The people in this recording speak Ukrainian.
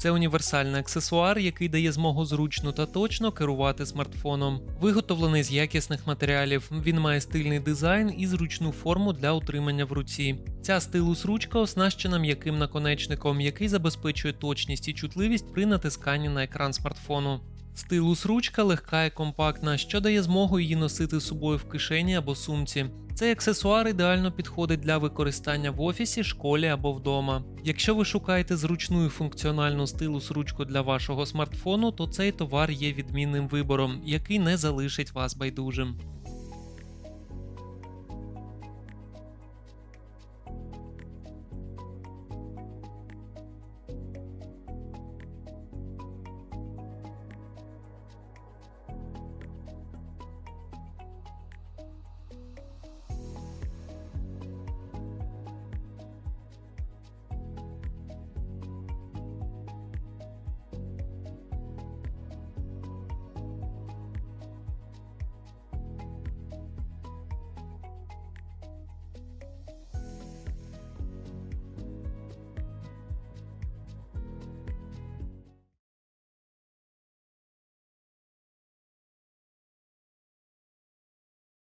Це універсальний аксесуар, який дає змогу зручно та точно керувати смартфоном. Виготовлений з якісних матеріалів. Він має стильний дизайн і зручну форму для утримання в руці. Ця стилус ручка оснащена м'яким наконечником, який забезпечує точність і чутливість при натисканні на екран смартфону. Стилус ручка легка і компактна, що дає змогу її носити з собою в кишені або сумці. Цей аксесуар ідеально підходить для використання в офісі, школі або вдома. Якщо ви шукаєте зручну і функціональну стилус ручку для вашого смартфону, то цей товар є відмінним вибором, який не залишить вас байдужим.